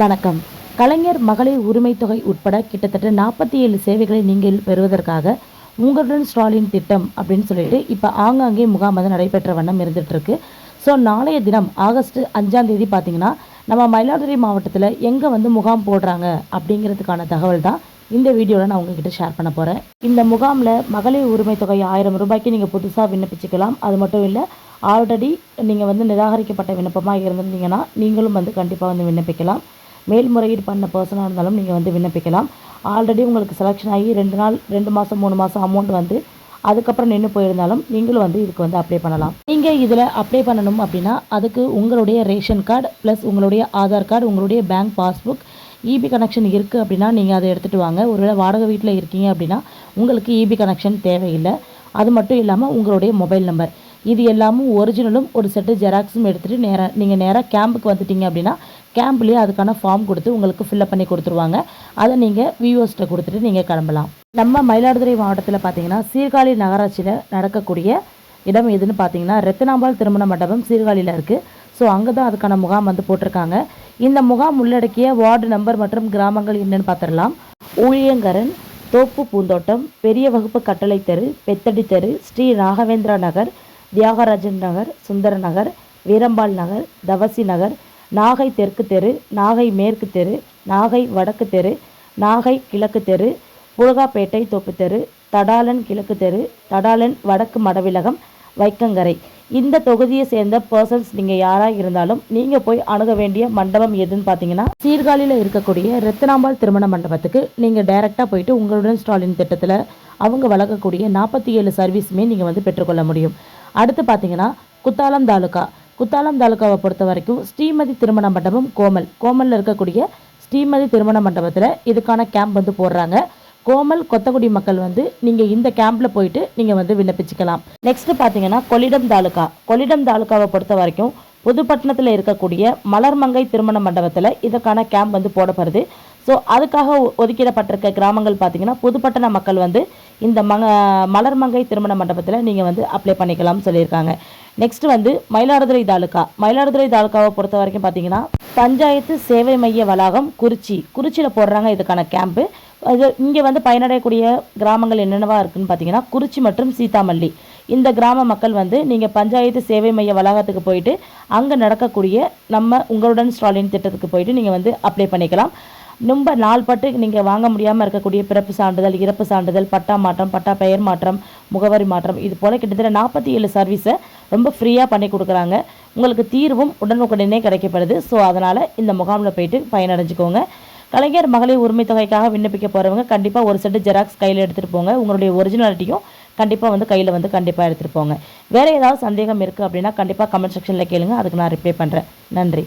வணக்கம். கலைஞர் மகளிர் உரிமை தொகை உட்பட கிட்டத்தட்ட நாற்பத்தி ஏழு சேவைகளை நீங்கள் பெறுவதற்காக உங்களுடன் ஸ்டாலின் திட்டம் அப்படின்னு சொல்லிட்டு இப்போ ஆங்காங்கே முகாம் வந்து நடைபெற்ற வண்ணம் இருந்துகிட்ருக்கு ஸோ நாளைய தினம் ஆகஸ்ட் அஞ்சாம் தேதி பார்த்தீங்கன்னா நம்ம மயிலாடுதுறை மாவட்டத்தில் எங்கே வந்து முகாம் போடுறாங்க அப்படிங்கிறதுக்கான தகவல் தான் இந்த வீடியோவில் நான் உங்ககிட்ட ஷேர் பண்ண போகிறேன் இந்த முகாமில் மகளிர் உரிமை தொகை ஆயிரம் ரூபாய்க்கு நீங்கள் புதுசாக விண்ணப்பிச்சுக்கலாம். அது மட்டும் இல்லை ஆல்ரெடி நீங்கள் வந்து நிராகரிக்கப்பட்ட விண்ணப்பமாக இருந்திருந்தீங்கன்னா நீங்களும் வந்து கண்டிப்பாக வந்து விண்ணப்பிக்கலாம். மேல்முறையீடு பண்ண பர்சனாக இருந்தாலும் நீங்கள் வந்து விண்ணப்பிக்கலாம். ஆல்ரெடி உங்களுக்கு செலெக்ஷன் ஆகி ரெண்டு நாள் ரெண்டு மாதம் மூணு மாதம் அமௌண்ட் வந்து அதுக்கப்புறம் நின்று போயிருந்தாலும் நீங்களும் வந்து இதுக்கு வந்து அப்ளை பண்ணலாம். நீங்கள் இதில் அப்ளை பண்ணணும் அப்படின்னா அதுக்கு உங்களுடைய ரேஷன் கார்டு ப்ளஸ் உங்களுடைய ஆதார் கார்டு உங்களுடைய பேங்க் பாஸ்புக் இபி கனெக்ஷன் இருக்குது அப்படின்னா நீங்கள் அதை எடுத்துகிட்டு வாங்க. ஒருவேளை வாடகை வீட்டில் இருக்கீங்க அப்படின்னா உங்களுக்கு இபி கனெக்ஷன் தேவையில்லை. அது மட்டும் இல்லாமல் உங்களுடைய மொபைல் நம்பர் இது எல்லாமும் ஒரிஜினலும் ஒரு செட்டு ஜெராக்ஸும் எடுத்துகிட்டு நேராக நீங்கள் நேராக கேம்புக்கு வந்துட்டீங்க அப்படின்னா கேம்ப்லேயே அதுக்கான ஃபார்ம் கொடுத்து உங்களுக்கு ஃபில்அப் பண்ணி கொடுத்துருவாங்க. அதை நீங்கள் விஓஸ்கிட்ட கொடுத்துட்டு நீங்கள் கிளம்பலாம். நம்ம மயிலாடுதுறை மாவட்டத்தில் பார்த்தீங்கன்னா சீர்காழி நகராட்சியில் நடக்கக்கூடிய இடம் எதுன்னு பார்த்தீங்கன்னா ரத்தினாம்பாள் திருமண மண்டபம் சீர்காழியில் இருக்குது ஸோ அங்கே தான் அதுக்கான முகாம் வந்து போட்டிருக்காங்க. இந்த முகாம் உள்ளடக்கிய வார்டு நம்பர் மற்றும் கிராமங்கள் என்னென்னு பார்த்துடலாம் ஊழியங்கரன் தோப்பு பூந்தோட்டம் பெரிய வகுப்பு கட்டளை தெரு பெத்தடி தெரு ஸ்ரீ ராகவேந்திரா நகர் தியாகராஜன் நகர் சுந்தர நகர் வீரம்பால் நகர் தவசி நகர் நாகை தெற்கு தெரு நாகை மேற்கு தெரு நாகை வடக்கு தெரு நாகை கிழக்கு தெரு புலகாப்பேட்டை தோப்பு தெரு தடாலன் கிழக்கு தெரு தடாலன் வடக்கு மடவிலகம் வைக்கங்கரை. இந்த தொகுதியை சேர்ந்த பர்சன்ஸ் நீங்கள் யாராக இருந்தாலும் நீங்கள் போய் அணுக வேண்டிய மண்டபம் எதுன்னு பார்த்தீங்கன்னா சீர்காழியில் இருக்கக்கூடிய ரத்தினாம்பாள் திருமண மண்டபத்துக்கு நீங்கள் டைரெக்டாக போயிட்டு உங்களுடன் ஸ்டாலின் திட்டத்தில் அவங்க வழங்கக்கூடிய நாற்பத்தி ஏழு சர்வீஸுமே நீங்கள் வந்து பெற்றுக்கொள்ள முடியும். அடுத்து பார்த்தீங்கன்னா குத்தாலம் தாலுக்கா குத்தாலம் தாலுக்காவை பொறுத்த வரைக்கும் ஸ்ரீமதி திருமண மண்டபம் கோமல். கோமலில் இருக்கக்கூடிய ஸ்ரீமதி திருமண மண்டபத்தில் இதுக்கான கேம்ப் வந்து போடுறாங்க. கோமல் கொத்தகுடி மக்கள் வந்து நீங்கள் இந்த கேம்பில் போயிட்டு நீங்கள் வந்து விண்ணப்பிச்சுக்கலாம். நெக்ஸ்ட் பார்த்தீங்கன்னா கொள்ளிடம் தாலுக்கா கொள்ளிடம் தாலுக்காவை பொறுத்த வரைக்கும் புதுப்பட்டினத்தில் இருக்கக்கூடிய மலர்மங்கை திருமண மண்டபத்தில் இதற்கான கேம்ப் வந்து போடப்படுது. ஸோ அதுக்காக ஒதுக்கிடப்பட்டிருக்க கிராமங்கள் பார்த்தீங்கன்னா புதுப்பட்டின மக்கள் வந்து இந்த மங்க மலர்மங்கை திருமண மண்டபத்தில் நீங்கள் வந்து அப்ளை பண்ணிக்கலாம்னு சொல்லியிருக்காங்க. நெக்ஸ்ட் வந்து மயிலாடுதுறை தாலுக்கா மயிலாடுதுறை தாலுக்காவை பொறுத்த வரைக்கும் பார்த்தீங்கன்னா பஞ்சாயத்து சேவை மைய வளாகம் குறிச்சி. குறிச்சியில் போடுறாங்க இதுக்கான கேம்ப்பு அது இங்கே வந்து பயனடையக்கூடிய கிராமங்கள் என்னென்னவா இருக்குன்னு பார்த்தீங்கன்னா குறிச்சி மற்றும் சீதாமல்லி. இந்த கிராம மக்கள் வந்து நீங்கள் பஞ்சாயத்து சேவை மைய வளாகத்துக்கு போயிட்டு அங்கே நடக்கக்கூடிய நம்ம உங்களுடன் ஸ்டாலின் திட்டத்துக்கு போயிட்டு நீங்கள் வந்து அப்ளை பண்ணிக்கலாம். ரொம்ப நாள்பட்டு நீங்கள் வாங்க முடியாமல் இருக்கக்கூடிய பிறப்பு சான்றிதழ் இறப்பு சான்றிதழ் பட்டா மாற்றம் பட்டா பெயர் மாற்றம் முகவரி மாற்றம் இது போல் கிட்டத்தட்ட நாற்பத்தி ஏழு சர்வீஸை ரொம்ப ஃப்ரீயாக பண்ணி கொடுக்குறாங்க. உங்களுக்கு தீர்வும் உடனுக்குடனே கிடைக்கப்படுது. ஸோ அதனால் இந்த முகாமில் போயிட்டு பயனடைஞ்சுக்கோங்க. கலைஞர் மகளிர் உரிமை தொகைக்காக விண்ணப்பிக்க போகிறவங்க கண்டிப்பாக ஒரு செட்டு ஜெராக்ஸ் கையில் எடுத்துகிட்டு போங்க. உங்களுடைய ஒரிஜினாலிட்டியும் கண்டிப்பாக வந்து கையில் வந்து கண்டிப்பாக எடுத்துகிட்டு போங்க. வேறு ஏதாவது சந்தேகம் இருக்குது அப்படின்னா கண்டிப்பாக கமெண்ட் செக்ஷனில் கேளுங்க. அதுக்கு நான் ரிப்ளை பண்ணுறேன் நன்றி.